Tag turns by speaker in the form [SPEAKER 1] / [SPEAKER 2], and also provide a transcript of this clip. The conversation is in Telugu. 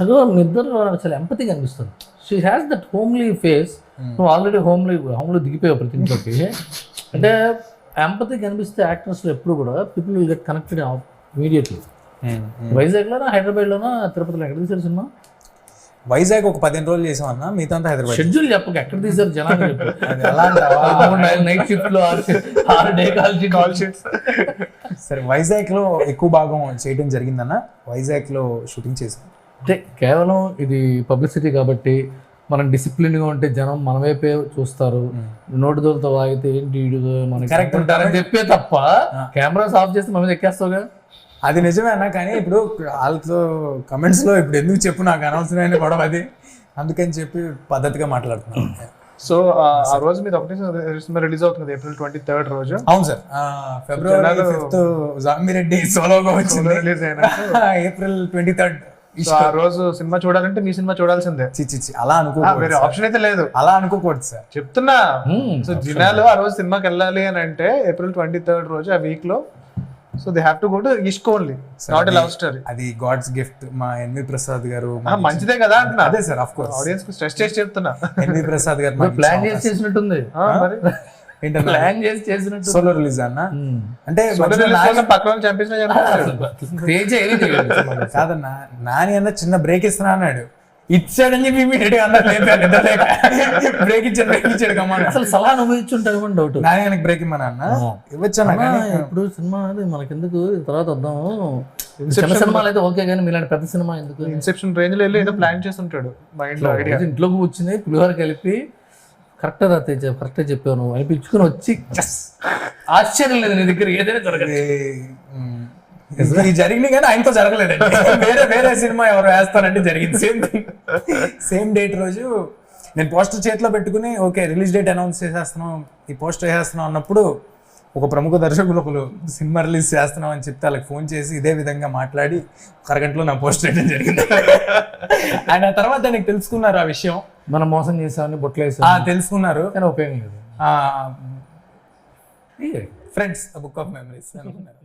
[SPEAKER 1] అదో మీ ఇద్దరు చాలా ఎంపతి కనిపిస్తుంది. She has that homely face నువ్వు ఆల్రెడీ హోమ్లీ హోమ్లీ దిగిపోయావు ప్రతి ఇంట్లోకి. అంటే ఎంపతి కనిపిస్తే యాక్టర్స్లో ఎప్పుడు కూడా people will get connected immediately వైజాగ్లోనా హైదరాబాద్లోనా తిరుపతిలో ఎక్కడ తీసారు సినిమా?
[SPEAKER 2] వైజాగ్ ఒక పదిహేను రోజులు చేసామన్నా మిగతా అంతా హైదరాబాద్.
[SPEAKER 1] షెడ్యూల్ చెప్పక ఎక్కడ తీసారు జనాలు? నైట్ షిఫ్ట్లో ఆరు డే కాల్ కాల్ షీట్స్
[SPEAKER 2] సరే వైజాగ్లో ఎక్కువ భాగం చేయడం జరిగిందన్న వైజాగ్లో షూటింగ్ చేసాం
[SPEAKER 1] అంటే కేవలం ఇది పబ్లిసిటీ కాబట్టి మనం డిసిప్లిన్గా ఉంటే జనం మన వైపే చూస్తారు. నోటి దోలతో వాగితే ఏంటి మనకి?
[SPEAKER 2] Correct.
[SPEAKER 1] ఉంటారని చెప్పే తప్ప కెమెరాస్ ఆఫ్ చేస్తే మన మీద ఎక్కేస్తావుగా?
[SPEAKER 2] అది నిజమే అన్న కానీ ఇప్పుడు వాళ్ళతో కమెంట్స్లో ఇప్పుడు ఎందుకు చెప్పు నాకు అనవసరమైన గొడవ అది. అందుకని చెప్పి పద్ధతిగా మాట్లాడుతున్నాను.
[SPEAKER 3] సో ఆ రోజు మీద ఒకటే సినిమా రిలీజ్ అవుతుంది ఏప్రిల్ ట్వంటీ థర్డ్ రోజు.
[SPEAKER 2] అవును సార్. ఫిబ్రవరి ఫిఫ్త్ జామిరెడ్డి సోలోగా వచ్చింది.
[SPEAKER 3] రిలీజ్ అయిన
[SPEAKER 2] ఏప్రిల్ ట్వంటీ థర్డ్
[SPEAKER 3] సో ఆ రోజు సినిమా చూడాలంటే మీ సినిమా చూడాల్సిందే.
[SPEAKER 2] చిచ్చి అలా
[SPEAKER 3] ఆ,
[SPEAKER 2] అనుకోకూడదు
[SPEAKER 3] వేరే. ఆప్షన్ అయితే లేదు.
[SPEAKER 2] అలా అనుకోకూడదు సార్.
[SPEAKER 3] చెప్తున్నా. సో జనాలు ఆ రోజు సినిమాకి వెళ్ళాలి అని అంటే ఏప్రిల్ ట్వంటీ థర్డ్ రోజు ఆ వీక్లో. So they have to go to Ishq only not love story
[SPEAKER 2] అది గాడ్స్ గిఫ్ట్ మా ఎన్వి ప్రసాద్ గారు
[SPEAKER 3] మంచిదే కదా అంటున్నా.
[SPEAKER 2] అదే సార్ ఆఫ్ కోర్స్
[SPEAKER 3] ఆడియన్స్కి స్ట్రెస్ చేసి చెప్తున్నా.
[SPEAKER 2] ఎన్వి ప్రసాద్ గారు
[SPEAKER 1] ప్లాన్ చేసి చేసినట్టుంది.
[SPEAKER 3] ఆ, మరి.
[SPEAKER 1] ప్లాన్ చేసి చేసినట్టు
[SPEAKER 2] సోలో రిలీజ్ అన్న?
[SPEAKER 1] Hmm.
[SPEAKER 2] అంటే
[SPEAKER 3] పక్కన చంపేసిన
[SPEAKER 1] సినిమాలో.
[SPEAKER 2] కాదన్నా నాని అన్న చిన్న బ్రేక్ ఇస్తున్నా అన్నాడు. ఇచ్చాడని చెప్పి ఇమీడియట్గా అందరు బ్రేక్ ఇచ్చాడు బ్రేక్ ఇచ్చాడు కమ్మా
[SPEAKER 1] అసలు సలహా నువ్వు ఇచ్చుంటావు డౌట్
[SPEAKER 2] నాని ఆయనకి బ్రేక్ ఇమ్మన్నా అన్న? ఇవ్వచ్చన్నా కానీ?
[SPEAKER 1] ఇప్పుడు సినిమా అది మనకెందుకు? తర్వాత వద్దాము. చిన్న సినిమాలు అయితే ఓకే కానీ మీలాంటి పెద్ద సినిమా ఎందుకు?
[SPEAKER 3] ఇన్సెప్షన్ రేంజ్లో ఏదో ప్లాన్ చేస్తుంటాడు. మైండ్లో ఐడియా
[SPEAKER 1] ఇంట్లోకి కూర్చుని పులిహోర కలిపి కరెక్ట్ రా తేజ కరెక్ట్ చెప్పావు నువ్వు. అనిపించుకుని వచ్చి! ఆశ్చర్యం లేదు నీ దగ్గర ఏదైనా జరగదు.
[SPEAKER 2] ఇది, జరిగింది కానీ ఆయనతో జరగలేదండి. వేరే వేరే సినిమా ఎవరు వేస్తారంటే జరిగింది. సేమ్ సేమ్ డేట్ రోజు నేను పోస్టర్ చేతిలో పెట్టుకుని ఓకే రిలీజ్ డేట్ అనౌన్స్ చేసేస్తున్నాం ఈ పోస్టర్ వేసేస్తున్నాం అన్నప్పుడు ఒక ప్రముఖ దర్శకులు ఒకరు సినిమా రిలీజ్ చేస్తున్నాం అని చెప్తే వాళ్ళకి ఫోన్ చేసి ఇదే విధంగా మాట్లాడి ఒక అరగంటలో నా పోస్టర్ వేయడం జరిగింది. అండ్ ఆ తర్వాత ఆయనకి తెలుసుకున్నారు ఆ విషయం.
[SPEAKER 1] మనం మోసం చేసామని బొట్లు
[SPEAKER 2] ఆ
[SPEAKER 1] వేసాం
[SPEAKER 2] తెలుసుకున్నారు.
[SPEAKER 1] కానీ ఉపయోగం లేదు.
[SPEAKER 2] ఫ్రెండ్స్ బుక్ ఆఫ్ మెమరీస్ అనుకున్నారు.